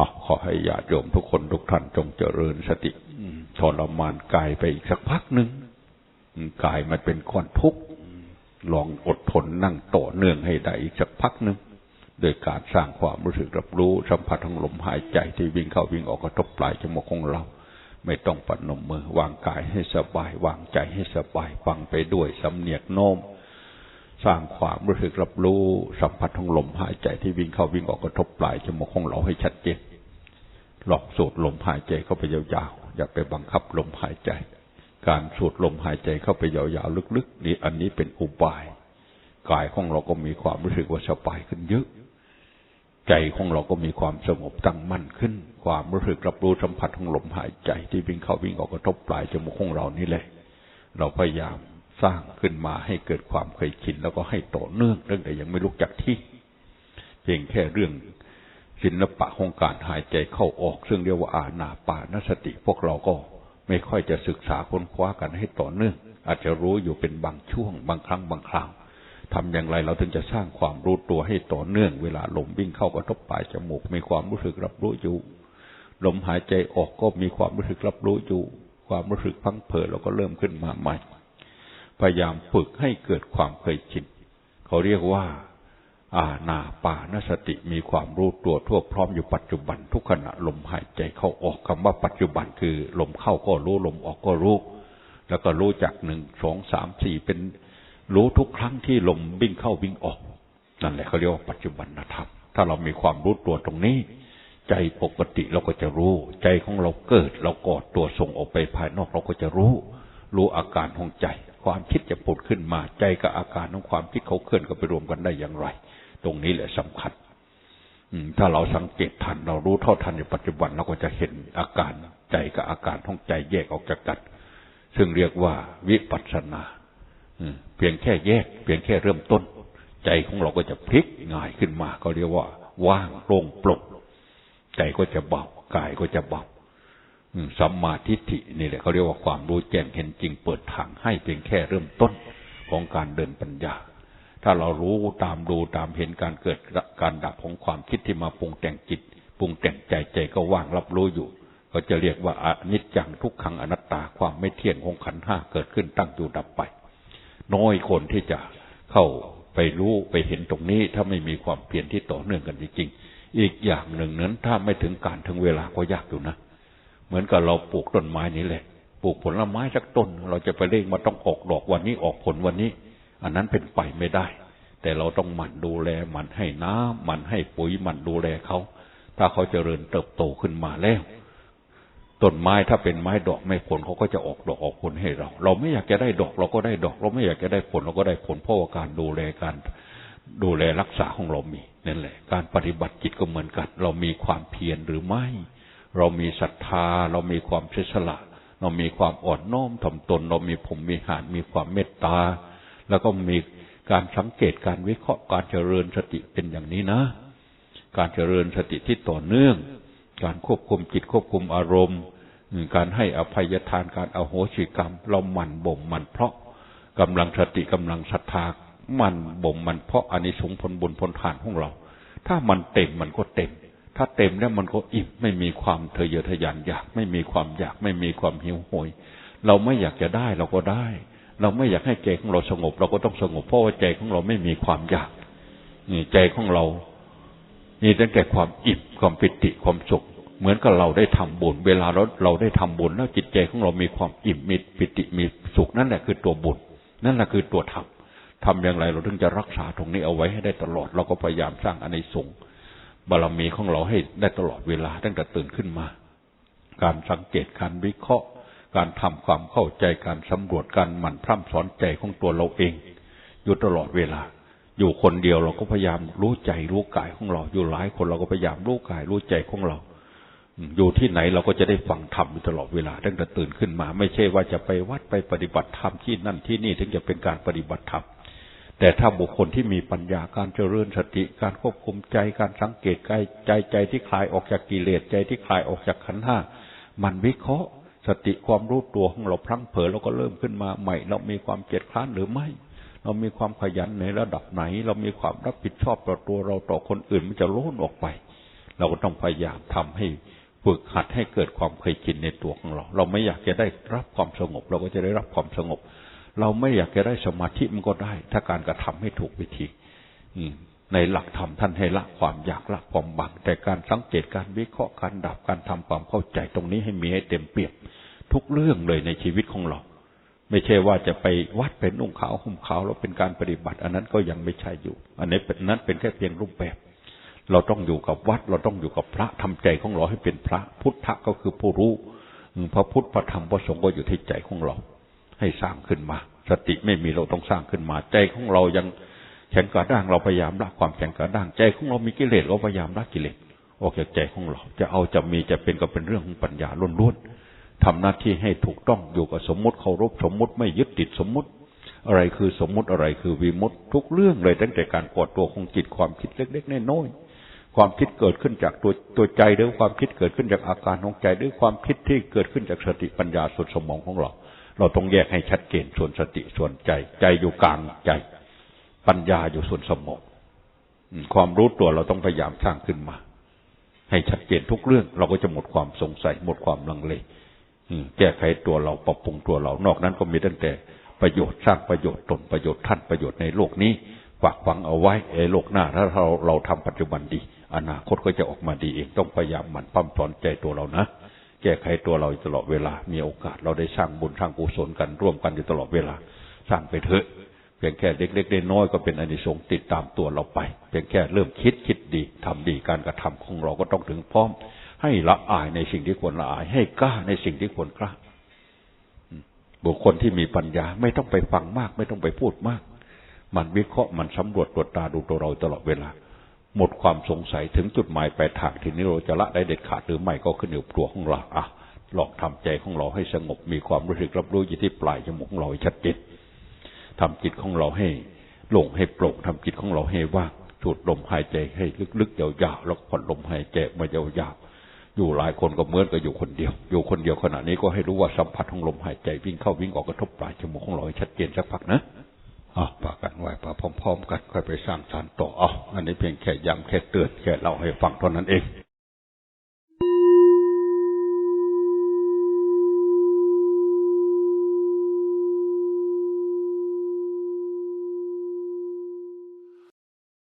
อ๋อขอให้ญาติโยมทุกคนทุกท่านจงเจริญสติทรมานกายไปอีกสักพักหนึ่งกายมันเป็นก้อนทุกข์ลองอดทนนั่งต่อเนื่องให้ได้อีกสักพักหนึ่งโดยการสร้างความรู้สึกรับรู้สัมผัสของลมหายใจที่วิ่งเข้าวิ่งออกกระทบปลายจมูกของเรา ไม่ต้องปนมมือ วางกายให้สบาย วางใจให้สบายฟังไปด้วยสำเนียกโน้มสร้างความรู้สึกรับรู้ สัมผัสของลมหายใจที่วิ่งเข้าวิ่งออกกระทบปลายจมูกของเราให้ชัดเจน หลอกสูดลมหายใจเข้าไปยาวๆ อย่าไปบังคับลมหายใจ การสูดลมหายใจเข้าไปยาวๆ ลึกๆ นี่อันนี้เป็นอุบาย กายของเราก็มีความรู้สึกว่าสบายขึ้นเยอะ ใจของเราก็มีความสงบตั้งมั่นขึ้น ความรู้สึกรับรู้สัมผัสของลมหายใจที่วิ่งเข้าวิ่งออกกระทบปลายจมูกของเรานี่แหละ เราพยายามสร้างขึ้นมาให้เกิดความเคยชินแล้วก็ให้ต่อเนื่องเรื่องแต่ยังไม่ลุกจากที่ เพียงแค่เรื่อง ศิลปะของการหายใจเข้าออก ซึ่งเรียกว่าอาณาปานสติ พวกเราก็ไม่ค่อยจะศึกษาค้นคว้ากันให้ต่อเนื่อง อาจจะรู้อยู่เป็นบางช่วง บางครั้งบางคราวทำอย่างไรเราถึงจะสร้างความรู้ตัวให้ต่อเนื่อง เวลาลมวิ่งเข้ากระทบปลายจมูก มีความรู้สึกรับรู้อยู่ ลมหายใจออกก็มีความรู้สึกรับรู้อยู่ ความรู้สึกพังเผยเราก็เริ่มขึ้นมาใหม่ พยายามฝึกให้เกิดความเคยชินเขาเรียกว่า อาณาปานสติมีความรู้ตัวทั่วพร้อมอยู่ปัจจุบันทุกขณะลมหายใจเข้าออกคำว่าปัจจุบันคือ ลมเข้าก็รู้ลมออกก็รู้ แล้วก็รู้จักหนึ่งสองสามสี่เป็นรู้ทุกครั้งที่ลมวิ่งเข้าวิ่งออก นั่นแหละเขาเรียกว่าปัจจุบันธรรมถ้าเรามีความรู้ตัวตรงนี้ ใจปกติเราก็จะรู้ ใจของเราเกิด เรากอดตัวส่งออกไปภายนอกเราก็จะรู้ รู้อาการของใจ ความคิดจะผุดขึ้นมาใจกับอาการของความคิดเขาเคลื่อนกันไปรวมกันได้อย่างไร ตรงนี้แหละสำคัญถ้าเราสังเกตทัน เรารู้เท่าทันในปัจจุบันเราก็จะเห็นอาการใจกับอาการของใจแยกออกจากกัน ซึ่งเรียกว่าวิปัสสนาเพียงแค่แยก เพียงแค่เริ่มต้น ใจของเราก็จะพลิกง่ายขึ้นมา ก็เรียกว่า ว่างโปร่งปลดใจก็จะเบากายก็จะเบาสัมมาทิฏฐินี่แหละเขาเรียกว่าความรู้แจ้งเห็นจริงเปิดทางให้เพียงแค่เริ่มต้นของการเดินปัญญา ถ้าเรารู้ตามดูตามเห็นการเกิดการดับของความคิดที่มาปรุงแต่งจิตปรุงแต่งใจใจก็ว่างรับรู้อยู่ ก็จะเรียกว่าอนิจจังทุกขังอนัตตาความไม่เที่ยงของขันห้าเกิดขึ้นตั้งอยู่ดับไป น้อยคนที่จะเข้าไปรู้ไปเห็นตรงนี้ ถ้าไม่มีความเพียรที่ต่อเนื่องกันจริงๆอีกอย่างหนึ่งนั้นถ้าไม่ถึงการถึงเวลาก็ยากอยู่นะ เหมือนกับเราปลูกต้นไม้นี้แหละปลูกผลไม้สักต้น เราจะไปเร่งมาต้องออกดอกวันนี้ออกผลวันนี้ อันนั้นเป็นไปไม่ได้ แต่เราต้องหมั่นดูแลหมั่นให้น้ำหมั่นให้ปุ๋ยหมั่นดูแลเขา ถ้าเขาจเจริญเติบโตขึ้นมาแล้วต้นไม้ถ้าเป็นไม้ดอกไม่ผลเขาก็จะออกดอกออกผลให้เรา เราไม่อยากจะได้ดอกเราก็ได้ดอก เราไม่อยากจะได้ผลเราก็ได้ผลเพราะว่าการดูแลการดูแลรักษาของเรามีนั่นแหละ การปฏิบัติจิตก็เหมือนกัน เรามีความเพียรหรือไม่ เรามีศรัทธา เรามีความเสียสละ เรามีความอ่อนน้อมถ่อมตน เรามีผมมีหานมีความเมตตา แล้วก็มีการสังเกตการวิเคราะห์การเจริญสติเป็นอย่างนี้นะ การเจริญสติที่ต่อเนื่อง การควบคุมจิตควบคุมอารมณ์การให้อภัยทานการเอาโหสิกรรม เราหมั่นบ่มมันเพราะกำลังสติกำลังศรัทธามันบ่มมันเพราะอานิสงส์ผลบุญผลทานของเรา ถ้ามันเต็มมันก็เต็ม ถ้าเต็มแล้วมันก็อิ่มไม่มีความเทะเยอทะยานอยาก ไม่มีความอยากไม่มีความหิวโหย เราไม่อยากจะได้เราก็ได้ เราไม่อยากให้ใจของเราสงบ เราก็ต้องสงบเพราะว่าใจของเราไม่มีความอยากนี่ใจของเรามีตั้งแต่ความอิ่มความปิติความสุข เหมือนกับเราได้ทำบุญเวลาเราเราได้ทำบุญแล้วจิตใจของเรามีความอิ่มมีปิติมีสุขนั่นแหละคือตัวบุญนั่นแหละคือตัวธรรมทำอย่างไรเราถึงจะรักษาตรงนี้เอาไว้ให้ได้ตลอด เราก็พยายามสร้างอนิสงส์บารมีของเราให้ได้ตลอดเวลาตั้งแต่ตื่นขึ้นมา การสังเกตการวิเคราะห์ การทำความเข้าใจการสำรวจการหมั่นพร่ำสอนใจของตัวเราเอง อยู่ตลอดเวลา อยู่คนเดียวเราก็พยายามรู้ใจรู้กายของเรา อยู่หลายคนเราก็พยายามรู้กายรู้ใจของเรา อยู่ที่ไหนเราก็จะได้ฟังธรรมอยู่ตลอดเวลาตั้งแต่ตื่นขึ้นมา ไม่ใช่ว่าจะไปวัดไปปฏิบัติธรรมที่นั่นที่นี่ถึงจะเป็นการปฏิบัติธรรมแต่ถ้าบุคคลที่มีปัญญาการเจริญสติการควบคุมใจการสังเกตกายใจใจที่คลายออกจากกิเลสใจที่คลายออกจากขันห้ามันวิเคราะห์ สติความรู้ตัวของเราพลั้งเผลอเราก็เริ่มขึ้นมาใหม่ เรามีความเจ็ดคลานหรือไม่ เรามีความขยันในระดับไหน เรามีความรับผิดชอบต่อตัวเราต่อคนอื่นมันจะล้นออกไป เราก็ต้องพยายามทำให้ฝึกหัดให้เกิดความเคยชินในตัวของเรา เราไม่อยากจะได้รับความสงบ เราก็จะได้รับความสงบ เราไม่อยากจะได้สมาธิมันก็ได้ ถ้าการกระทำให้ถูกวิธีในหลักธรรมท่านให้ละความอยากละความบังแต่การสังเกตการวิเคราะห์การดับการทำความเข้าใจตรงนี้ให้มีให้เต็มเปี่ยม ทุกเรื่องเลยในชีวิตของเรา ไม่ใช่ว่าจะไปวัดเป็นนุ่งขาวห่มขาวแล้วเป็นการปฏิบัติ อันนั้นก็ยังไม่ใช่อยู่ อันนี้เป็นนั้นเป็นแค่เพียงรูปแบบ เราต้องอยู่กับวัด เราต้องอยู่กับพระทำใจของเราให้เป็นพระ พุทธะก็คือผู้รู้พระพุทธพระธรรมพระสงฆ์ก็อยู่ที่ใจของเรา ให้สร้างขึ้นมา สติไม่มีเราต้องสร้างขึ้นมา ใจของเรายังแข็งกระด้างเราพยายามละความแข็งกระด้างใจของเรามีกิเลสเราพยายามละกิเลสออกจากใจของเรา จะเอาจะมีจะเป็นก็เป็นเรื่องของปัญญาล้วนๆ ทำหน้าที่ให้ถูกต้องอยู่กับสมมติเคารพสมมติไม่ยึดติดสมมติ อะไรคือสมมติอะไรคือวิมุตทุกเรื่องเลยตั้งแต่การกอดตัวของจิตความคิดเล็กๆน้อยๆความคิดเกิดขึ้นจากตัวตัวใจหรือความคิดเกิดขึ้นจากอาการของใจหรือความคิดที่เกิดขึ้นจากสติปัญญาส่วนสมองของเรา เราต้องแยกให้ชัดเจนส่วนสติส่วนใจ ใจอยู่กลางใจ ปัญญาอยู่ส่วนสมองความรู้ตัวเราต้องพยายามสร้างขึ้นมา ให้ชัดเจนทุกเรื่อง เราก็จะหมดความสงสัยหมดความลังเล แก้ไขตัวเราปรับปรุงตัวเรานอกนั้นก็มีตั้งแต่ประโยชน์สร้างประโยชน์ตนประโยชน์ท่านประโยชน์ในโลกนี้ฝากฝังเอาไว้ไอ้โลกหน้าถ้าเราเราทำปัจจุบันดี อนาคตก็จะออกมาดีเองต้องพยายามหมั่นปั้มสอนใจตัวเรานะแก้ไขตัวเราตลอดเวลา มีโอกาสเราได้สร้างบุญสร้างกุศลกันร่วมกันอยู่ตลอดเวลา สร้างไปเถอะเพียงแค่เล็กๆน้อยๆก็เป็นอนิสงส์ติดตามตัวเราไป เพียงแค่เริ่มคิดคิดดีทำดีการกระทำของเราก็ต้องถึงพร้อม ให้ละอายในสิ่งที่ควรละอาย ให้กล้าในสิ่งที่ควรกล้าบุคคลที่มีปัญญาไม่ต้องไปฟังมาก ไม่ต้องไปพูดมาก มันวิเคราะห์มันสำรวจตรวจตาดูตัวเราตลอดเวลา หมดความสงสัยถึงจุดหมายปลายทางที่นี้เราจะละได้เด็ดขาดหรือไม่ก็ขึ้นอยู่กับตัวของเราอะลองทำใจของเราให้สงบมีความรู้สึกรับรู้อยู่ที่ปลายจมูกของเราชัดเจนทำจิตของเราให้โล่งให้โปร่งทำจิตของเราให้ว่างสูดลมหายใจให้ลึกๆยาวๆแล้วผ่อนลมหายใจมายาวๆ อยู่หลายคนก็เหมือนกับอยู่คนเดียว อยู่คนเดียวขณะนี้ก็ให้รู้ว่าสัมผัสของลมหายใจวิ่งเข้าวิ่งออกกระทบปลายจมูกของเราให้ชัดเจนสักพักนะอะปากันไว้ปาพร้อม ๆ กันค่อยไปสร้างสารต่ออ๋ออันนี้เพียงแค่ย้ำแค่เตือนแค่เล่าให้ฟังเท่านั้นเอง